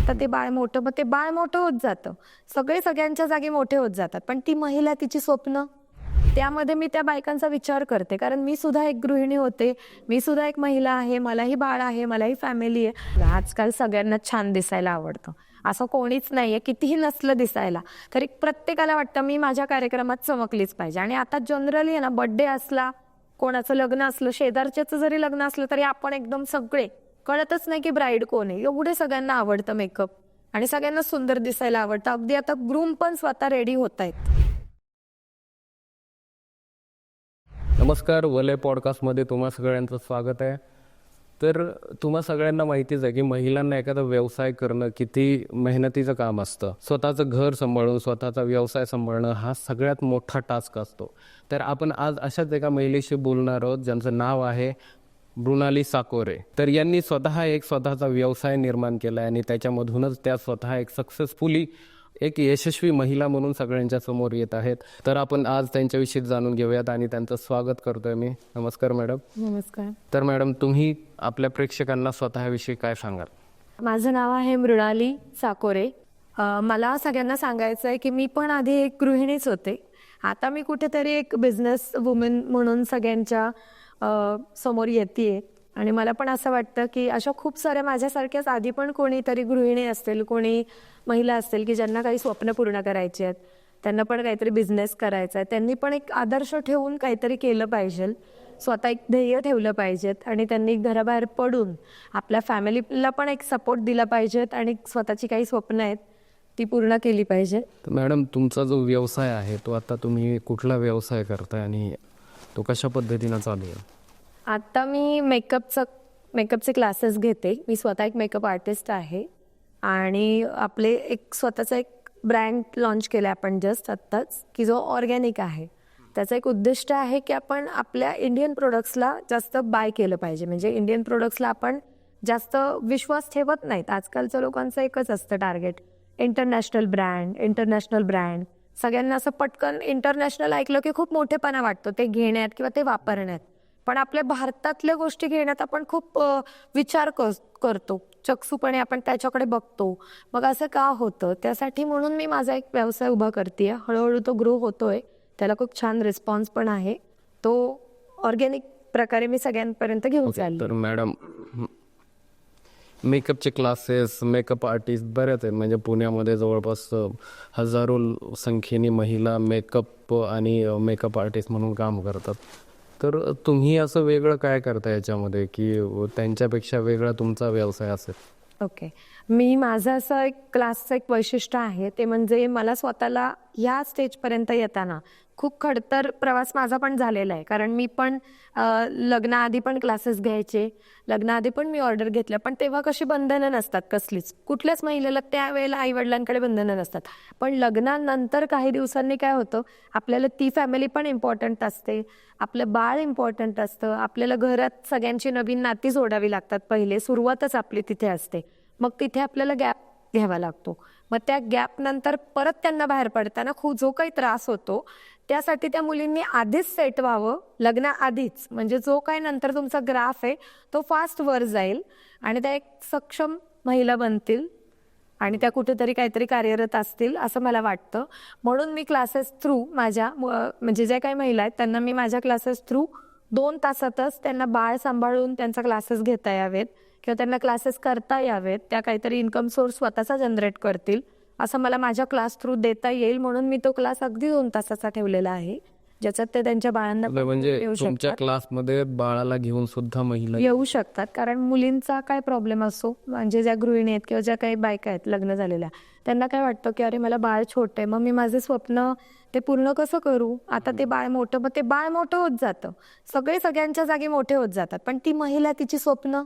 आता ते बाळ मोठं मग ते बाळ मोठं होत जातं. सगळे सगळ्यांच्या जागी मोठे होत जातात. पण ती महिला तिची स्वप्न? त्यामध्ये मी त्या बायकांचा विचार करते. कारण मी सुद्धा एक गृहिणी होते. मी सुद्धा एक महिला आहे. मलाही बाळ आहे. मलाही फॅमिली आहे. आजकाल सगळ्यांना छान दिसायला आवडतं. असं कोणीच नाहीये. कितीही नसलं दिसायला. तरी प्रत्येकाला वाटतं मी माझ्या कार्यक्रमात चमकलीच पाहिजे. आणि आता जनरली आहे ना बड्डे असला कोणाचं लग्न असलं शेजारच्याचं जरी लग्न असलं तरी आपण एकदम सगळे कळतच नाही की ब्राईड कोण आहे. एवढे सगळ्यांना आवडतं मेकअप आणि सगळ्यांना सुंदर दिसायला आवडतं. अगदी आता ग्रूम पण स्वतः रेडी होत आहेत. नमस्कार वलय पॉडकास्टमध्ये तुम्हा सगळ्यांचं स्वागत आहे. तर तुम्हा सगळ्यांना माहितीच आहे की महिलांना एखादा व्यवसाय करणं किती मेहनतीचं काम असतं. स्वतःचं घर सांभाळून स्वतःचा व्यवसाय सांभाळणं हा सगळ्यात मोठा टास्क असतो. तर आपण आज अशाच एका महिलेशी बोलणार आहोत ज्यांचं नाव आहे मृणाली साकोरे. तर यांनी स्वतः एक स्वतःचा व्यवसाय निर्माण केला आणि त्याच्यामधूनच त्या स्वतः एक सक्सेसफुली एक यशस्वी महिला म्हणून सगळ्यांच्या समोर येत आहेत. तर आपण आज त्यांच्याविषयी जाणून घेऊयात आणि त्यांचं स्वागत करतोय मी. नमस्कार मॅडम. नमस्कार. तर मॅडम तुम्ही आपल्या प्रेक्षकांना स्वतःविषयी काय सांगाल? माझं नाव आहे मृणाली साकोरे. मला सगळ्यांना सांगायचं आहे की मी पण आधी एक गृहिणीच होते. आता मी कुठेतरी एक बिझनेस वुमन म्हणून सगळ्यांच्या समोर येते आणि मला पण असं वाटतं की अशा खूप साऱ्या माझ्यासारख्याच आधी पण कोणीतरी गृहिणी असतील कोणी महिला असतील की ज्यांना काही स्वप्न पूर्ण करायची आहेत. त्यांना पण काहीतरी बिझनेस करायचा आहे. त्यांनी पण एक आदर्श ठेवून काहीतरी केलं पाहिजे. स्वतः एक ध्येय ठेवलं पाहिजेत आणि त्यांनी घराबाहेर पडून आपल्या फॅमिलीला पण एक सपोर्ट दिला पाहिजेत आणि स्वतःची काही स्वप्न आहेत ती पूर्ण केली पाहिजे. मॅडम तुमचा जो व्यवसाय आहे तो आता तुम्ही कुठला व्यवसाय करताय आणि तो कशा पद्धतीनं चालू आहे? आता मी मेकअपचं मेकअपचे क्लासेस घेते. मी स्वतः एक मेकअप आर्टिस्ट आहे. आणि आपले एक स्वतःचा एक ब्रँड लॉन्च केला आपण जस्ट आत्ताच की जो ऑर्गॅनिक आहे. त्याचं एक उद्दिष्ट आहे की आपण आपल्या इंडियन प्रोडक्ट्सला जास्त बाय केलं पाहिजे. म्हणजे इंडियन प्रोडक्ट्सला आपण जास्त विश्वास ठेवत नाहीत. आजकालच्या लोकांचं एकच असतं target international brand international brand सगळ्यांना असं पटकन इंटरनॅशनल ऐकलं की खूप मोठेपणा वाटतो. ते घेण्यात किंवा ते वापरण्यात. पण आपल्या भारतातल्या गोष्टी घेण्यात आपण खूप विचार कर- करतो. चक्षुपणे आपण त्याच्याकडे बघतो. मग असं का होतं? त्यासाठी म्हणून मी माझा एक व्यवसाय उभा करते हळूहळू तो ग्रो होतोय. त्याला खूप छान रिस्पॉन्स पण आहे. तो ऑर्गॅनिक प्रकारे मी सगळ्यांपर्यंत घेऊन चालले. तर मॅडम मेकअपचे क्लासेस मेकअप आर्टिस्ट बरेच आहेत. म्हणजे पुण्यामध्ये जवळपास हजारो संख्येने महिला मेकअप आणि मेकअप आर्टिस्ट म्हणून काम करतात. तर तुम्ही असं वेगळं काय करता याच्यामध्ये? की त्यांच्यापेक्षा वेगळा तुमचा व्यवसाय असेल? ओके. मी माझं असं एक क्लासचं एक वैशिष्ट्य आहे. ते म्हणजे मला स्वतःला या स्टेजपर्यंत येताना खूप खडतर प्रवास माझा पण झालेला आहे. कारण मी पण लग्नाआधी पण क्लासेस घ्यायचे. लग्नाआधी पण मी ऑर्डर घेतल्या पण तेव्हा कशी बंधनं नसतात कसलीच. कुठल्याच महिलेला त्यावेळेला आई वडिलांकडे बंधनं नसतात. पण लग्नानंतर काही दिवसांनी काय होतं आपल्याला ती फॅमिली पण इम्पॉर्टंट असते. आपलं बाळ इम्पॉर्टंट असतं. आपल्याला घरात सगळ्यांची नवीन नाती जोडावी लागतात. पहिले सुरुवातच आपली तिथे असते. मग तिथे आपल्याला गॅप घ्यावा लागतो. मग त्या गॅप नंतर परत त्यांना बाहेर पडताना खूप जो काही त्रास होतो त्यासाठी त्या मुलींनी आधीच सेट व्हावं लग्नाआधीच. म्हणजे जो काही नंतर तुमचा ग्राफ आहे तो फास्ट वर जाईल आणि त्या एक सक्षम महिला बनतील आणि त्या कुठेतरी काहीतरी कार्यरत असतील असं मला वाटतं. म्हणून मी क्लासेस थ्रू माझ्या म्हणजे ज्या काही महिला आहेत त्यांना मी माझ्या क्लासेस थ्रू दोन तासातच त्यांना बाळ सांभाळून त्यांचा क्लासेस घेता यावेत. किंवा त्यांना क्लासेस करता यावेत त्या काहीतरी इन्कम सोर्स स्वतःचा जनरेट करतील असं मला माझ्या क्लास थ्रू देता येईल म्हणून मी तो क्लास अगदी दोन तासाचा ठेवलेला आहे ज्याच्यात ते त्यांच्या बाळांना म्हणजे तुमच्या क्लासमध्ये बाळाला घेऊन सुद्धा महिला येऊ शकतात कारण मुलींचा काय प्रॉब्लेम असो म्हणजे ज्या गृहिणी आहेत किंवा ज्या काही बायका आहेत लग्न झालेल्या त्यांना काय वाटतं की अरे मला बाळ छोट आहे मग मी माझे स्वप्न ते पूर्ण कसं करू? आता ते बाळ मोठं मग ते बाळ मोठं होत जातं. सगळे सगळ्यांच्या जागी मोठे होत जातात पण ती महिला तिची स्वप्न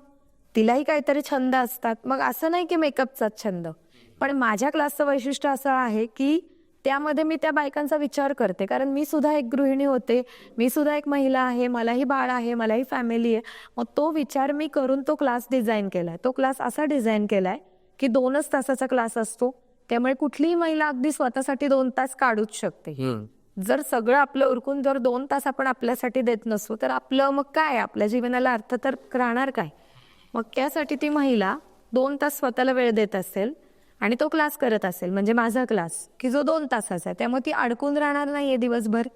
तिलाही काहीतरी छंद असतात. मग असं नाही की मेकअपचाच छंद. पण माझ्या क्लासचं वैशिष्ट्य असं आहे की त्यामध्ये मी त्या बायकांचा विचार करते. कारण मी सुद्धा एक गृहिणी होते. मी सुद्धा एक महिला आहे. मलाही बाळ आहे. मलाही फॅमिली आहे. मग तो विचार मी करून तो क्लास डिझाईन केलाय. तो क्लास असा डिझाईन केलाय की दोनच तासाचा क्लास असतो. त्यामुळे कुठलीही महिला अगदी स्वतःसाठी दोन तास काढूच शकते. जर सगळं आपलं उरकून जर दोन तास आपण आपल्यासाठी देत नसू तर आपलं मग काय? आपल्या जीवनाला अर्थ तर राहणार काय? मग त्यासाठी ती महिला दोन तास स्वतःला वेळ देत असेल आणि तो क्लास करत असेल म्हणजे माझा क्लास की जो दोन तासाचा आहे. त्यामुळे ती अडकून राहणार नाहीये दिवसभर.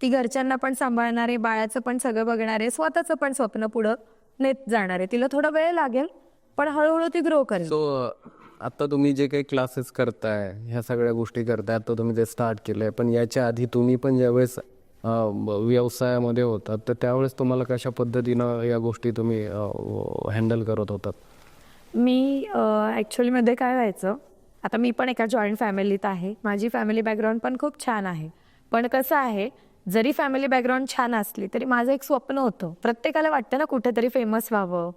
ती घरच्यांना पण सांभाळणार आहे बाळाचं पण सगळं बघणार आहे स्वतःचं पण स्वप्न पुढं नेत जाणार. आहे तिला थोडा वेळ लागेल पण हळूहळू ती ग्रो करेल. सो आता तुम्ही जे काही क्लासेस करताय ह्या सगळ्या गोष्टी करताय आता तुम्ही ते स्टार्ट केलंय पण याच्या आधी तुम्ही पण ज्यावेळेस व्यवसायामध्ये होतात. तर त्यावेळेस तुम्हाला कशा पद्धतीनं या गोष्टी तुम्ही हँडल करत होतात? मी ॲक्च्युलीमध्ये काय व्हायचं आता मी पण एका जॉईंट फॅमिलीत आहे. माझी फॅमिली बॅकग्राऊंड पण खूप छान आहे. पण कसं आहे जरी फॅमिली बॅकग्राऊंड छान असली तरी माझं एक स्वप्न होतं. प्रत्येकाला वाटतं ना कुठेतरी फेमस व्हावं.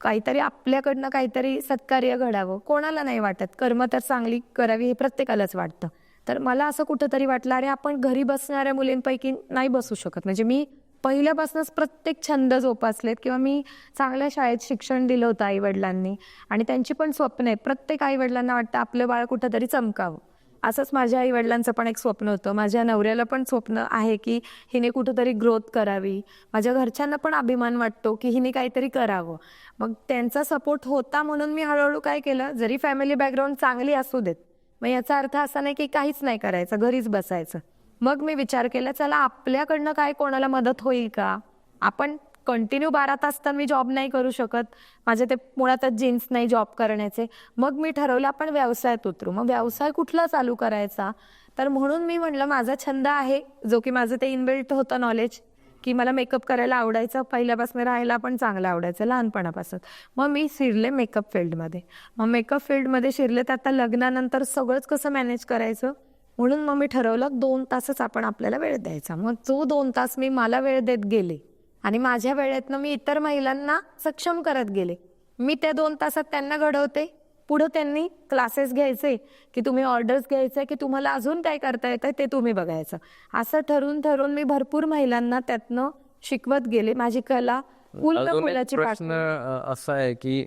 काहीतरी आपल्याकडनं काहीतरी सत्कार्य घडावं. कोणाला नाही वाटत. कर्म तर चांगली करावी हे प्रत्येकालाच वाटतं. तर मला असं कुठंतरी वाटलं अरे आपण घरी बसणाऱ्या मुलींपैकी नाही बसू शकत. म्हणजे मी पहिल्यापासूनच प्रत्येक छंद जोपासलेत किंवा मी चांगल्या शाळेत शिक्षण दिलं होतं आईवडिलांनी आणि त्यांची पण स्वप्न आहेत. प्रत्येक आईवडिलांना वाटतं आपलं बाळ कुठंतरी चमकावं. असंच माझ्या आईवडिलांचं पण एक स्वप्न होतं. माझ्या नवऱ्याला पण स्वप्न आहे की हिने कुठंतरी ग्रोथ करावी. माझ्या घरच्यांना पण अभिमान वाटतो की हिने काहीतरी करावं. मग त्यांचा सपोर्ट होता म्हणून मी हळूहळू काय केलं जरी फॅमिली बॅकग्राऊंड चांगली असू देत मग याचा अर्थ असा नाही की काहीच नाही करायचं घरीच बसायचं. मग मी विचार केला चला आपल्याकडनं काय कोणाला मदत होईल का? आपण कंटिन्यू बारा तास तर मी जॉब नाही करू शकत. माझे ते मुळातच जीन्स नाही जॉब करण्याचे. मग मी ठरवलं आपण व्यवसायात उतरू. मग व्यवसाय कुठला चालू करायचा? तर म्हणून मी म्हणलं माझा छंद आहे जो की माझं ते इनबिल्ट होतं नॉलेज की मला मेकअप करायला आवडायचं पहिल्यापासून राहायला पण चांगलं आवडायचं लहानपणापासून. मग मी शिरले मेकअप फील्डमध्ये. मग मेकअप फील्डमध्ये शिरले तर आता लग्नानंतर सगळंच कसं मॅनेज करायचं? म्हणून मग मी ठरवलं दोन तासच आपण आपल्याला वेळ द्यायचा. मग जो दोन तास मी मला वेळ देत गेले आणि माझ्या वेळेतनं मी इतर महिलांना सक्षम करत गेले मी त्या दोन तासात त्यांना घडवते? पुढं त्यांनी क्लासेस घ्यायचे की तुम्ही ऑर्डर्स घ्यायचे की तुम्हाला अजून काय करता येतं ते तुम्ही बघायचं. असं ठरून ठरून मी भरपूर महिलांना त्यातनं शिकवत गेले. माझी कला प्रश्न असा आहे की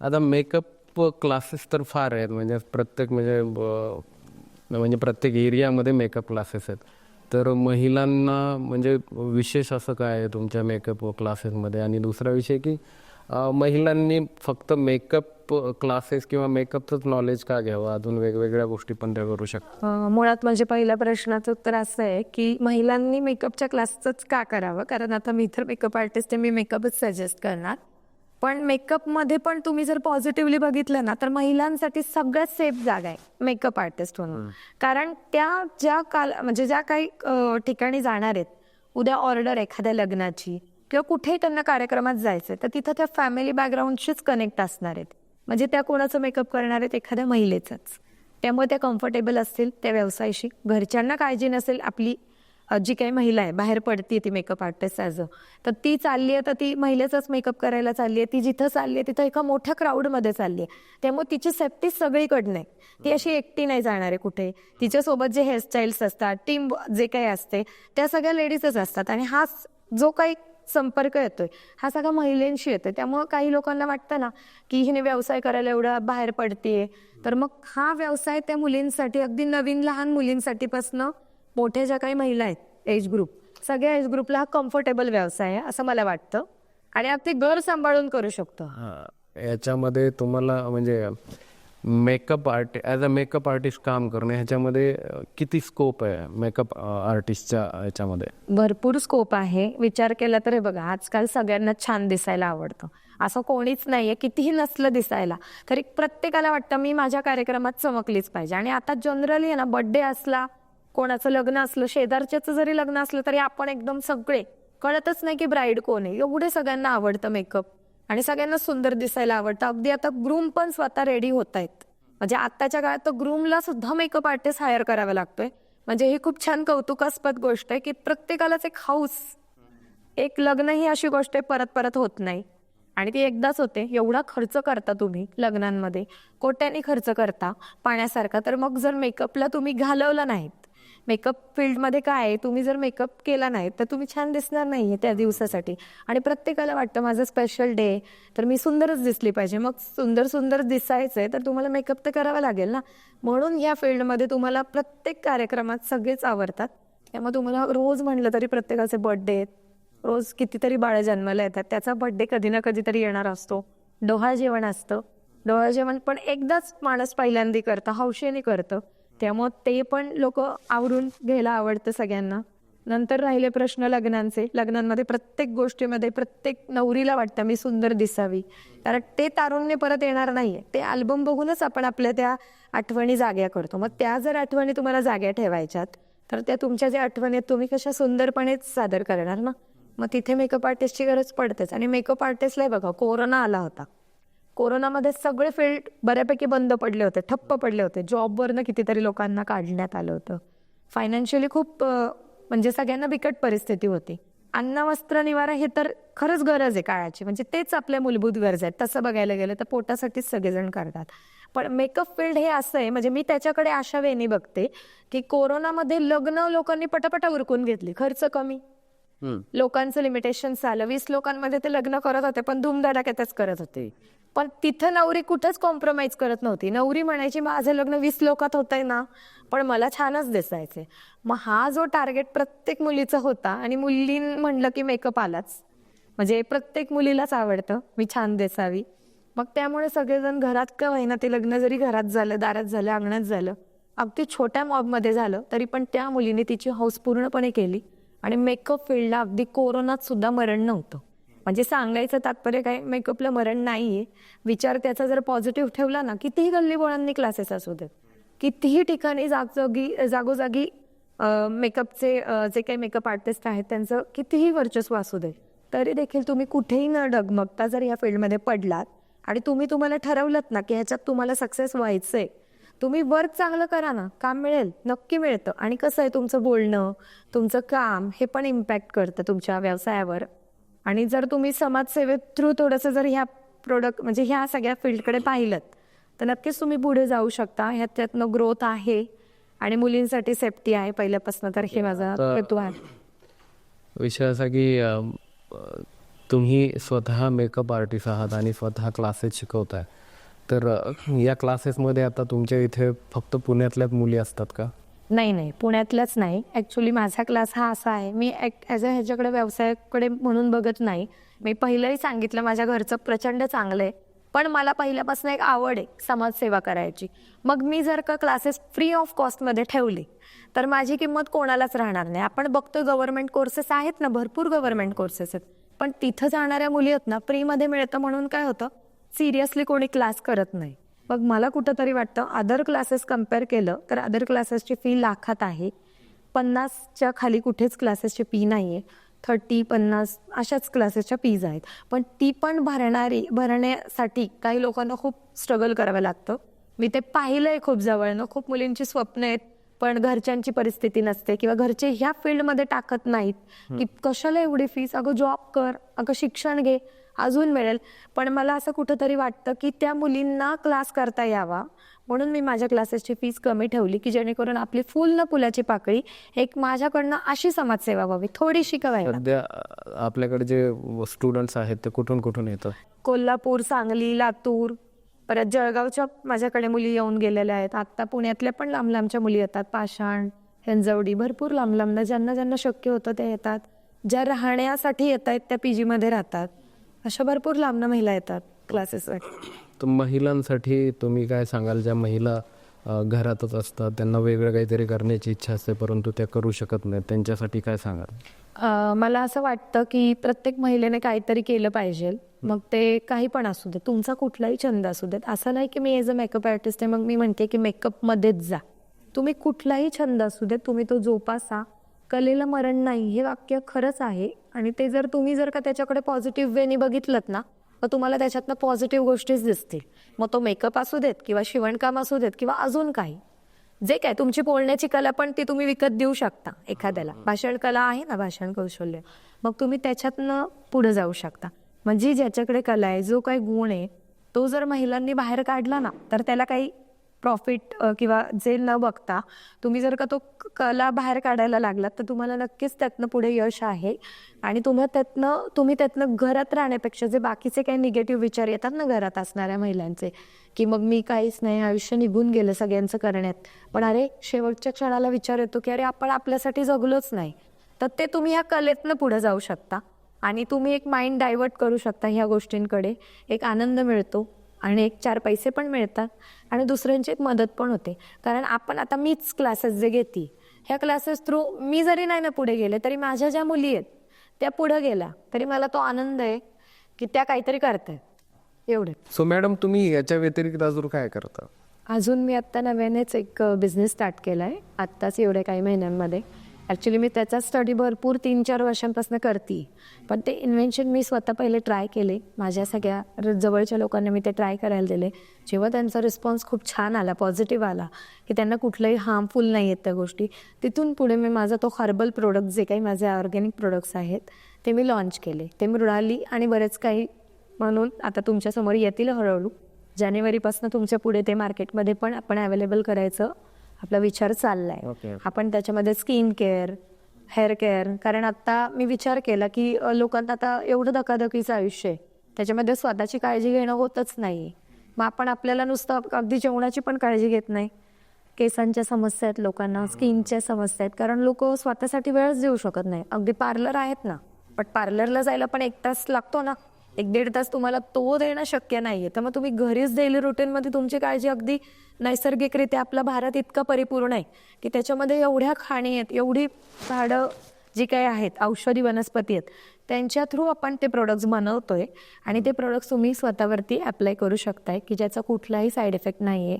आता मेकअप क्लासेस तर फार आहेत. म्हणजे प्रत्येक म्हणजे म्हणजे प्रत्येक एरियामध्ये मेकअप क्लासेस आहेत. तर महिलांना म्हणजे विशेष असं काय आहे तुमच्या मेकअप क्लासेसमध्ये आणि दुसरा विषय की महिलांनी फक्त मेकअप क्लासेस किंवा मेकअपचंच नॉलेज का घ्यावं? अजून वेगवेगळ्या गोष्टी पण त्या करू शकतात. मुळात म्हणजे पहिल्या प्रश्नाचं उत्तर असं आहे की महिलांनी मेकअपच्या क्लासचंच का करावं? कारण आता मी तर मेकअप आर्टिस्ट आहे मी मेकअपच सजेस्ट करणार. पण मेकअपमध्ये पण तुम्ही जर पॉझिटिव्हली बघितलं ना तर महिलांसाठी सगळ्यात सेफ जागा आहे मेकअप आर्टिस्ट म्हणून. कारण त्या ज्या काल म्हणजे ज्या काही ठिकाणी जाणार आहेत उद्या ऑर्डर एखाद्या लग्नाची किंवा कुठेही त्यांना कार्यक्रमात जायचं तर तिथं त्या फॅमिली बॅकग्राऊंडशीच कनेक्ट असणार आहेत. म्हणजे त्या कोणाचं मेकअप करणार आहेत एखाद्या महिलेचंच. त्यामुळे त्या कम्फर्टेबल असतील त्या व्यवसायाशी. घरच्यांना काळजी नसेल आपली जी काही महिला आहे बाहेर पडते ती मेकअप आर्टिस्ट ॲज अ तर ती चालली आहे तर ती महिलेचाच मेकअप करायला चालली आहे. ती जिथं चालली आहे तिथं एका मोठ्या क्राऊडमध्ये चालली आहे. त्यामुळे तिची सेफ्टी सगळीकडनं आहे. ती अशी एकटी नाही जाणार आहे कुठे. तिच्यासोबत जे हेअरस्टाईल्स असतात टीम जे काही असते त्या सगळ्या लेडीजच असतात. आणि हा जो काही संपर्क येतोय. हा सगळा महिलांशी येतोय. त्यामुळं काही लोकांना वाटतं ना की हिने व्यवसाय करायला एवढा बाहेर पडतीये. तर मग हा व्यवसाय त्या मुलींसाठी अगदी नवीन लहान मुलींसाठी पासनं मोठ्या ज्या काही महिला आहेत एज ग्रुप सगळ्या एज ग्रुपला हा कम्फर्टेबल व्यवसाय आहे असं मला वाटतं. आणि अगदी घर सांभाळून करू शकतो. याच्यामध्ये तुम्हाला म्हणजे makeup art as a makeup artist काम करणे ह्याच्यामध्ये किती स्कोप आहे मेकअप आर्टिस्टच्या ह्याच्यामध्ये? भरपूर स्कोप आहे. विचार केला तर हे बघा आजकाल सगळ्यांना छान दिसायला आवडतं. असं कोणीच नाहीये कितीही नसलं दिसायला तरी प्रत्येकाला वाटतं मी माझ्या कार्यक्रमात चमकलीच पाहिजे. आणि आता जनरली आहे ना बर्थडे असला कोणाचं लग्न असलं शेजारच्याचं जरी लग्न असलं तरी आपण एकदम सगळे कळतच नाही की ब्राईड कोण आहे. एवढे सगळ्यांना आवडतं मेकअप आणि सगळ्यांना सुंदर दिसायला आवडतं. अगदी आता ग्रूम पण स्वतः रेडी होत आहेत. म्हणजे आत्ताच्या काळात तर ग्रूमला सुद्धा मेकअप आर्टिस्ट हायर करावा लागतोय. म्हणजे ही खूप छान कौतुकास्पद गोष्ट आहे की प्रत्येकालाच एक हाऊस एक लग्न ही अशी गोष्ट आहे परत परत होत नाही. आणि ती एकदाच होते. एवढा खर्च करता तुम्ही लग्नांमध्ये. कोट्याने खर्च करता. पाण्यासारखा. तर मग जर मेकअपला तुम्ही घालवला नाहीत मेकअप फील्डमध्ये काय आहे? तुम्ही जर मेकअप केला नाही तर तुम्ही छान दिसणार नाही त्या दिवसासाठी. आणि प्रत्येकाला वाटतं माझं स्पेशल डे तर मी सुंदरच दिसली पाहिजे. मग सुंदर सुंदर दिसायचं आहे तर तुम्हाला मेकअप तर करावा लागेल ना? म्हणून या फील्डमध्ये तुम्हाला प्रत्येक कार्यक्रमात सगळेच आवडतात. त्यामुळे तुम्हाला रोज म्हणलं तरी प्रत्येकाचे बर्थडे आहेत. रोज कितीतरी बाळं जन्माला येतात. त्याचा बर्थडे कधी ना कधीतरी येणार असतो. डोहाळ जेवण असतं. डोळा जेवण पण एकदाच माणूस पहिल्यांदा करतं हौशेने करतं. त्यामुळं ते पण लोक आवरून घ्यायला आवडतं सगळ्यांना. नंतर राहिले प्रश्न लग्नांचे. लग्नांमध्ये प्रत्येक गोष्टीमध्ये प्रत्येक नवरीला वाटतं मी सुंदर दिसावी. कारण ते तारुण्य परत येणार नाहीये. ते अल्बम बघूनच आपण आपल्या त्या आठवणी जाग्या करतो. मग त्या जर आठवणी तुम्हाला जाग्या ठेवायच्यात तर त्या तुमच्या ज्या आठवणी आहेत तुम्ही कशा सुंदरपणेच सादर करणार ना? मग तिथे मेकअप आर्टिस्टची गरज पडतेच. आणि मेकअप आर्टिस्टलाही बघा कोरोना आला होता. कोरोनामध्ये सगळे फील्ड बऱ्यापैकी बंद पडले होते ठप्प पडले होते. जॉबवरनं कितीतरी लोकांना काढण्यात आलं होतं. फायनान्शियली खूप म्हणजे सगळ्यांना बिकट परिस्थिती होती. अन्न वस्त्र निवारा हे तर खरंच गरज आहे काळाची. म्हणजे तेच आपल्या मूलभूत गरज आहेत. तसं बघायला गेलं तर पोटासाठीच सगळेजण करतात. पण मेकअप फील्ड हे असं आहे म्हणजे मी त्याच्याकडे अशा वेने बघते की कोरोनामध्ये लग्न लोकांनी पटापटा उरकून घेतली. खर्च कमी. लोकांचं लिमिटेशन आलं वीस लोकांमध्ये ते लग्न करत होते पण धूमधडाक्यातच करत होते. पण तिथं नवरी कुठंच कॉम्प्रोमाइज करत नव्हती. नवरी म्हणायची माझं लग्न वीस लोकात होतंय ना पण मला छानच दिसायचे मग हा जो टार्गेट प्रत्येक मुलीचा होता आणि मुलीं म्हणलं की मेकअप आलाच. म्हणजे प्रत्येक मुलीलाच आवडतं. मी छान दिसावी. मग त्यामुळे सगळेजण घरात का होईना ते लग्न जरी घरात झालं दारात झालं अंगणात झालं अगदी छोट्या मॉबमध्ये झालं तरी पण त्या मुलीने तिची हौस पूर्णपणे केली. आणि मेकअप फील्डला अगदी कोरोनात सुद्धा मरण नव्हतं. म्हणजे सांगायचं तात्पर्य काय? मेकअपला मरण नाहीये. विचार त्याचा जर पॉझिटिव्ह ठेवला ना कितीही गल्लीबोळांनी क्लासेस असू देत कितीही ठिकाणी जागोजागी जागोजागी मेकअपचे जे काही मेकअप आर्टिस्ट आहेत त्यांचं कितीही वर्चस्व असू दे तरी देखील तुम्ही कुठेही न डगमगता जर या फील्डमध्ये पडलात आणि तुम्ही तुम्हाला ठरवलं ना की ह्याच्यात तुम्हाला सक्सेस व्हायचं आहे तुम्ही वर्क चांगलं करा ना काम मिळेल नक्की मिळतं. आणि कसं आहे तुमचं बोलणं तुमचं काम हे पण इम्पॅक्ट करतं तुमच्या व्यवसायावर. आणि जर तुम्ही समाजसेवेत थ्रू थोडंसं जर ह्या प्रोडक्ट म्हणजे ह्या सगळ्या फील्डकडे पाहिलं तर नक्कीच तुम्ही पुढे जाऊ शकता. ह्यात त्यातनं ग्रोथ आहे आणि मुलींसाठी सेफ्टी आहे. पहिल्यापासून तर हे माझा हेतू आहे. विषय असा की तुम्ही स्वतः मेकअप आर्टिस्ट आहात आणि स्वतः क्लासेस शिकवताय. तर या क्लासेसमध्ये आता तुमच्या इथे फक्त पुण्यातल्याच मुली असतात का? नाही नाही. पुण्यातल्याच नाही. ॲक्च्युली माझा क्लास हा असा आहे. मी ॲज अ ह्याच्याकडे व्यवसायाकडे म्हणून बघत नाही. मी पहिलंही सांगितलं माझ्या घरचं प्रचंड चांगलं आहे. पण मला पहिल्यापासून एक आवड आहे समाजसेवा करायची. मग मी जर का क्लासेस फ्री ऑफ कॉस्टमध्ये ठेवले तर माझी किंमत कोणालाच राहणार नाही. आपण बघतो गव्हर्नमेंट कोर्सेस आहेत ना भरपूर गव्हर्नमेंट कोर्सेस आहेत. पण तिथं जाणाऱ्या मुली आहेत ना फ्रीमध्ये मिळतं म्हणून काय होतं? सिरियसली कोणी क्लास करत नाही. मग मला कुठंतरी वाटतं अदर क्लासेस कंपेअर केलं तर अदर क्लासेसची फी लाखात आहे. पन्नासच्या खाली कुठेच क्लासेसची फी नाही आहे थर्टी पन्नास अशाच क्लासेसच्या फीज आहेत. पण ती पण भरणारी भरण्यासाठी काही लोकांना खूप स्ट्रगल करावं लागतं. मी ते पाहिलंय खूप जवळनं. खूप मुलींची स्वप्न आहेत पण घरच्यांची परिस्थिती नसते किंवा घरचे ह्या फील्डमध्ये टाकत नाहीत. की कशाला एवढी फीस अगं जॉब कर अगं शिक्षण घे. अजून मिळेल. पण मला असं कुठंतरी वाटतं की त्या मुलींना क्लास करता यावा. म्हणून मी माझ्या क्लासेसची फीस कमी ठेवली की जेणेकरून आपली फुल न फुलाची पाकळी एक माझ्याकडनं अशी समाजसेवा व्हावी थोडीशी का व्हायला सध्या आपल्याकडे जे स्टुडंट्स आहेत ते कुठून कुठून येतात? कोल्हापूर सांगली लातूर परत जळगावच्या माझ्याकडे मुली येऊन गेलेल्या आहेत. आत्ता पुण्यातल्या पण लांब लांबच्या मुली येतात. पाषाण हेंजवडी भरपूर लांब लांबनं ज्यांना ज्यांना शक्य होतं ते येतात. ज्या राहण्यासाठी येत आहेत त्या पी जीमध्ये राहतात. अशा भरपूर लांबनं महिला येतात क्लासेससाठी तर महिलांसाठी तुम्ही काय सांगाल ज्या महिला अ, घरातच असतात त्यांना वेगळं काहीतरी करण्याची इच्छा असते परंतु त्या करू शकत नाहीत त्यांच्यासाठी काय सांगाल? अ, मला असं वाटतं की प्रत्येक महिलेने काहीतरी केलं पाहिजे. मग ते काही पण असू दे तुमचा कुठलाही छंद असू देत. असं नाही की मी एज अ मेकअप आर्टिस्ट आहे मग मी म्हणते की मेकअपमध्येच जा. तुम्ही कुठलाही छंद असू देत तुम्ही तो जोपासा. कलेला मरण नाही हे वाक्य खरंच आहे. आणि ते जर तुम्ही जर का त्याच्याकडे पॉझिटिव्ह वेने बघितलं ना मग तुम्हाला त्याच्यातनं पॉझिटिव्ह गोष्टीच दिसतील. मग तो मेकअप असू देत किंवा शिवणकाम असू देत किंवा अजून काही. जे काय तुमची बोलण्याची कला पण ती तुम्ही विकत देऊ शकता एखाद्याला. भाषण कला आहे ना भाषण कौशल्य. मग तुम्ही त्याच्यातनं पुढे जाऊ शकता. म्हणजे ज्याच्याकडे कला आहे जो काही गुण आहे तो जर महिलांनी बाहेर काढला ना तर त्याला काही प्रॉफिट किंवा जे न बघता तुम्ही जर का तो कला बाहेर काढायला लागलात तर तुम्हाला नक्कीच त्यातनं पुढे यश आहे. आणि तुम्हाला त्यातनं तुम्ही त्यातनं घरात राहण्यापेक्षा जे बाकीचे काही निगेटिव्ह विचार येतात ना घरात असणाऱ्या महिलांचे की मग मी काहीच नाही आयुष्य निघून गेलं सगळ्यांचं करण्यात. पण अरे शेवटच्या क्षणाला विचार येतो की अरे आपण आपल्यासाठी जगलोच नाही. तर ते तुम्ही ह्या कलेतनं पुढे जाऊ शकता. आणि तुम्ही एक माइंड डायव्हर्ट करू शकता ह्या गोष्टींकडे. एक आनंद मिळतो. आणि एक चार पैसे पण मिळतात आणि दुसऱ्यांची एक मदत पण होते. कारण आपण आता मीच क्लासेस जे घेते ह्या क्लासेस थ्रू मी जरी नाही ना पुढे गेले तरी माझ्या ज्या मुली आहेत त्या पुढे गेल्या तरी मला तो आनंद आहे की त्या काहीतरी करतायत. एवढे. सो मॅडम तुम्ही याच्या व्यतिरिक्त अजून काय करता? अजून मी आत्ता नव्यानेच एक बिझनेस स्टार्ट केला आहे आत्ताच एवढ्या काही महिन्यांमध्ये. ॲक्च्युली मी त्याचा स्टडी भरपूर तीन चार वर्षांपासून करते. पण ते इन्व्हेन्शन मी स्वतः पहिले ट्राय केले. माझ्या सगळ्या र- जवळच्या लोकांना मी ते ट्राय करायला दिले. जेव्हा त्यांचा रिस्पॉन्स खूप छान आला पॉझिटिव्ह आला की त्यांना कुठलंही हार्मफुल नाही आहेत त्या गोष्टी. तिथून पुढे मी माझा तो हर्बल प्रोडक्ट जे काही माझे ऑर्गॅनिक प्रोडक्ट्स आहेत ते मी लॉन्च केले. ते मृणाली आणि बरेच काही म्हणून आता तुमच्यासमोर येतील हळूहळू. जानेवारीपासून तुमच्यापुढे ते मार्केटमध्ये पण आपण अवेलेबल करायचं आपला विचार चाललाय. आपण त्याच्यामध्ये स्किन केअर हेअर केअर कारण आता मी विचार केला की लोकांना आता एवढं धकाधकीचं आयुष्य आहे. त्याच्यामध्ये स्वतःची काळजी घेणं होतच नाही. मग आपण आपल्याला नुसतं अगदी जेवणाची पण काळजी घेत नाही. केसांच्या समस्या आहेत लोकांना स्किनच्या समस्या आहेत. कारण लोक स्वतःसाठी वेळच देऊ शकत नाही. अगदी पार्लर आहेत ना. पण पार्लरला जायला पण एक तास लागतो ना. एक दीड तास तुम्हाला तो देणं शक्य नाहीये. तर मग तुम्ही घरीच डेली रुटीनमध्ये तुमची काळजी अगदी नैसर्गिकरित्या आपला भारत इतका परिपूर्ण आहे की त्याच्यामध्ये एवढ्या खाणी आहेत एवढी झाडं जी काही आहेत औषधी वनस्पती आहेत त्यांच्या थ्रू आपण ते प्रोडक्ट्स बनवतोय आणि ते प्रोडक्ट्स तुम्ही स्वतःवरती अप्लाय करू शकताय की ज्याचा कुठलाही साईड इफेक्ट नाही आहे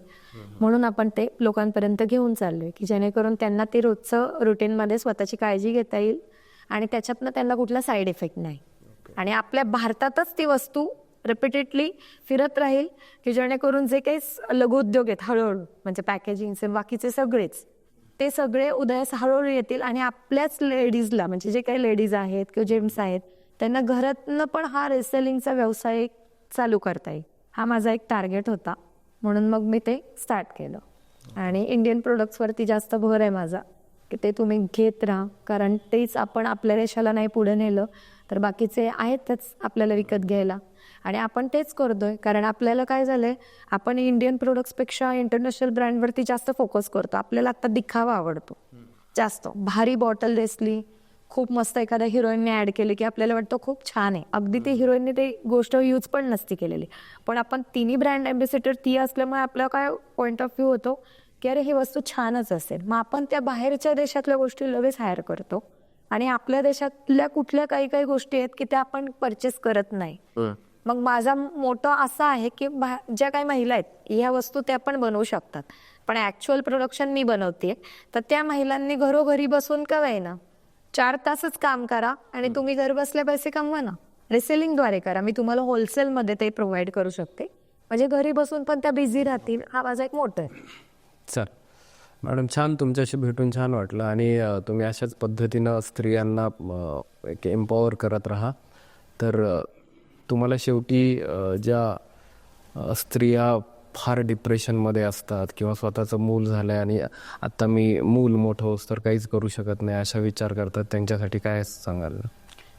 म्हणून आपण ते लोकांपर्यंत घेऊन चाललोय की जेणेकरून त्यांना ते रोजचं रुटीनमध्ये स्वतःची काळजी घेता येईल आणि त्याच्यातनं त्यांना कुठला साईड इफेक्ट नाही. आणि आपल्या भारतातच ती वस्तू रिपीटेडली फिरत राहील की जेणेकरून जे काही लघुउद्योग आहेत हळूहळू म्हणजे पॅकेजिंगचे बाकीचे सगळेच ते सगळे उदयास हळूहळू येतील आणि आपल्याच लेडीजला म्हणजे जे काही लेडीज आहेत किंवा जेंट्स आहेत त्यांना घरातनं पण हा रेसेलिंगचा व्यवसाय चालू करता येईल. हा माझा एक टार्गेट होता म्हणून मग मी ते स्टार्ट केलं. आणि इंडियन प्रोडक्ट्सवरती जास्त भर आहे माझा. की ते तुम्ही घेत राहा. कारण तेच आपण आपल्या देशाला नाही पुढे नेलं तर बाकीचे आहेतच आपल्याला विकत घ्यायला. आणि आपण तेच करतोय. कारण आपल्याला काय झालंय आपण इंडियन प्रोडक्ट्सपेक्षा इंटरनॅशनल ब्रँडवरती जास्त फोकस करतो. आपल्याला आता दिखावा आवडतो. जास्त. भारी बॉटल दिसली. खूप मस्त एखाद्या हिरोईनने ऍड केली की आपल्याला वाटतं खूप छान आहे. अगदी ती हिरोईनने ते गोष्ट यूज पण नसती केलेली. पण आपण तिन्ही ब्रँड अँबॅसिडर ती असल्यामुळे आपला काय पॉईंट ऑफ व्ह्यू होतो? की अरे ही वस्तू छानच असेल. मग आपण त्या बाहेरच्या देशातल्या गोष्टी लगेच हायर करतो. आणि आपल्या देशातल्या कुठल्या काही काही गोष्टी आहेत की त्या आपण परचेस करत नाही. मग माझा मोठं असा आहे की ज्या काही महिला आहेत ह्या वस्तू त्या पण बनवू शकतात. पण ऍक्च्युअल प्रोडक्शन मी बनवते तर त्या महिलांनी घरोघरी बसून का ना चार तासच काम करा आणि तुम्ही घर बसल्या पैसे कमवा ना. रिसेलिंगद्वारे करा. मी तुम्हाला होलसेलमध्ये ते प्रोव्हाइड करू शकते. म्हणजे घरी बसून पण त्या बिझी राहतील. हा माझा एक मोठं आहे. चल. मॅडम छान तुमच्याशी भेटून छान वाटलं आणि तुम्ही अशाच पद्धतीनं स्त्रियांना एक एम्पॉवर करत राहा. तर तुम्हाला शेवटी ज्या स्त्रिया फार डिप्रेशनमध्ये असतात किंवा स्वतःचं मूल झालं आहे आणि आत्ता मी मूल मोठं होस तर काहीच करू शकत नाही असा विचार करतात त्यांच्यासाठी काय सांगाल?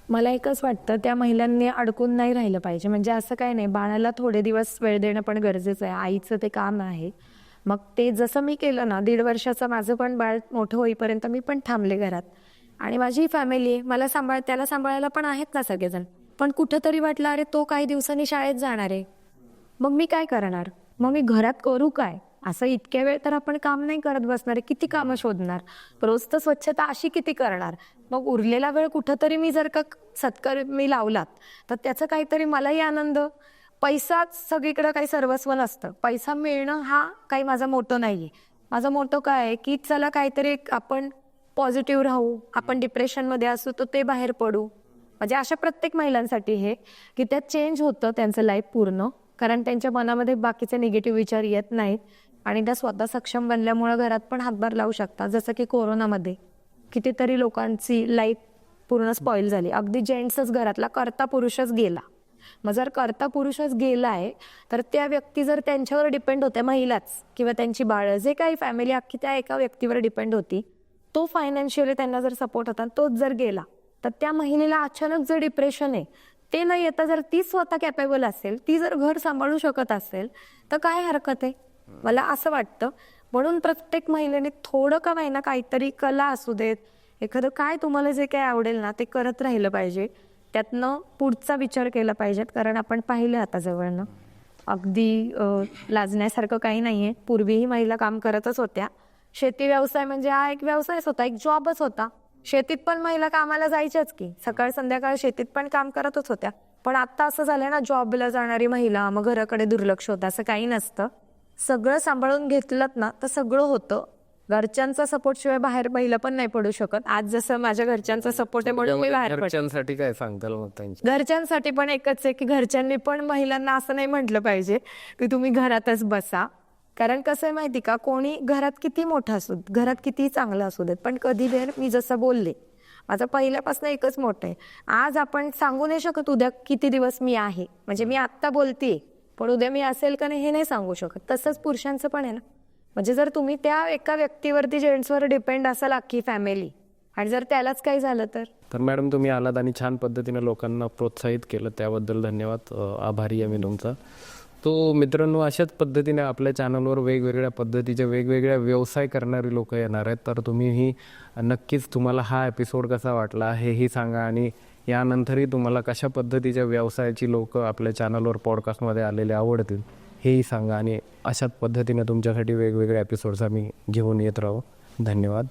मला एकच वाटतं त्या महिलांनी अडकून नाही राहिलं पाहिजे. म्हणजे असं काय नाही बाळाला थोडे दिवस वेळ देणं पण गरजेचं आहे. आईचं ते काम आहे. मग ते जसं मी केलं ना दीड वर्षाचं माझं पण बाळ मोठं होईपर्यंत मी पण थांबले घरात. आणि माझी फॅमिली आहे मला सांभाळ त्याला सांभाळायला पण आहेत ना सगळेजण. पण कुठंतरी वाटलं अरे तो काही दिवसांनी शाळेत जाणार आहे. मग मी काय करणार? मग मी घरात करू काय? असं इतक्या वेळ तर आपण काम नाही करत बसणार आहे. किती कामं शोधणार? रोज तर स्वच्छता अशी किती करणार? मग उरलेला वेळ कुठंतरी मी जर का सत्कार मी लावलात तर त्याचा काहीतरी मलाही आनंद. पैसाच सगळीकडे काही सर्वस्व नसतं. पैसा मिळणं हा काही माझा मोठो आहे माझा मोठं काय आहे की चला काहीतरी एक आपण पॉझिटिव्ह राहू आपण डिप्रेशनमध्ये असू तर ते बाहेर पडू. म्हणजे अशा प्रत्येक महिलांसाठी हे की त्यात चेंज होतं त्यांचं लाईफ पूर्ण. कारण त्यांच्या मनामध्ये बाकीचे निगेटिव्ह विचार येत नाहीत. आणि त्या स्वतः सक्षम बनल्यामुळे घरात पण हातभार लावू शकतात. जसं की कोरोनामध्ये कितीतरी लोकांची लाईफ पूर्ण स्पॉईल झाली. अगदी जेंट्सच घरातला करता पुरुषच गेला. मग जर करता पुरुषच गेलाय तर त्या व्यक्ती जर त्यांच्यावर डिपेंड होत्या महिलाच किंवा त्यांची बाळं जे काही फॅमिली अख्खी त्या एका व्यक्तीवर डिपेंड होती तो फायनान्शियली त्यांना जर सपोर्ट होता तोच जर गेला तर त्या महिलेला अचानक जे डिप्रेशन आहे ते न येता जर ती स्वतः कॅपेबल असेल ती जर घर सांभाळू शकत असेल तर काय हरकत आहे? मला असं वाटतं म्हणून प्रत्येक महिलेने थोडं का ना काहीतरी कला असू देत एखादं काय तुम्हाला जे काय आवडेल ना ते करत राहिलं पाहिजे. त्यातनं पुढचा विचार केला पाहिजेत कारण आपण पाहिलं आता जवळनं. अगदी लाजण्यासारखं काही नाही आहे पूर्वीही महिला काम करतच होत्या. शेती व्यवसाय म्हणजे हा एक व्यवसायच होता एक जॉबच होता. शेतीत पण महिला कामाला जायच्याच की. सकाळ संध्याकाळ शेतीत पण काम करतच होत्या. पण आता असं झालंय ना जॉबला जाणारी महिला मग घराकडे दुर्लक्ष होतं असं काही नसतं. सगळं सांभाळून घेतलं ना तर सगळं होतं. घरच्यांचा सपोर्ट शिवाय बाहेर महिला पण नाही पडू शकत. आज जसं माझ्या घरच्यांचा सपोर्ट आहे म्हणून मी बाहेर पडते. घरच्यांसाठी काय सांगताल मग त्यांची? घरच्यांसाठी पण एकच आहे की घरच्यांनी पण महिलांना असं नाही म्हटलं पाहिजे की तुम्ही घरातच बसा. कारण कसं आहे माहिती का? कोणी घरात किती मोठं असू घरात किती चांगलं असू देत पण कधी वेळ मी जसं बोलले माझं पहिल्यापासून एकच मोठं आहे. आज आपण सांगू नाही शकत उद्या किती दिवस मी आहे. म्हणजे मी आत्ता बोलते पण उद्या मी असेल का नाही हे नाही सांगू शकत. तसंच पुरुषांचं पण आहे ना. म्हणजे जर तुम्ही त्या एका व्यक्तीवरती जेंट्सवर डिपेंड असाल अख्खी फॅमिली आणि जर त्यालाच काही झालं तर? तर मॅडम तुम्ही आलात आणि छान पद्धतीने लोकांना प्रोत्साहित केलं त्याबद्दल धन्यवाद. आभारी आहे मी तुमचा. तो मित्रांनो अशाच पद्धतीने आपल्या चॅनलवर वेगवेगळ्या पद्धतीचे वेगवेगळ्या व्यवसाय करणारी लोक येणार आहेत. तर तुम्हीही नक्कीच तुम्हाला हा एपिसोड कसा वाटला हेही सांगा आणि यानंतरही तुम्हाला कशा पद्धतीच्या व्यवसायाची लोक आपल्या चॅनलवर पॉडकास्टमध्ये आलेले आवडतील हेही सांगा आणि अशाच पद्धतीनं तुमच्यासाठी वेगवेगळे एपिसोड्स आम्ही घेऊन येत राहू. धन्यवाद.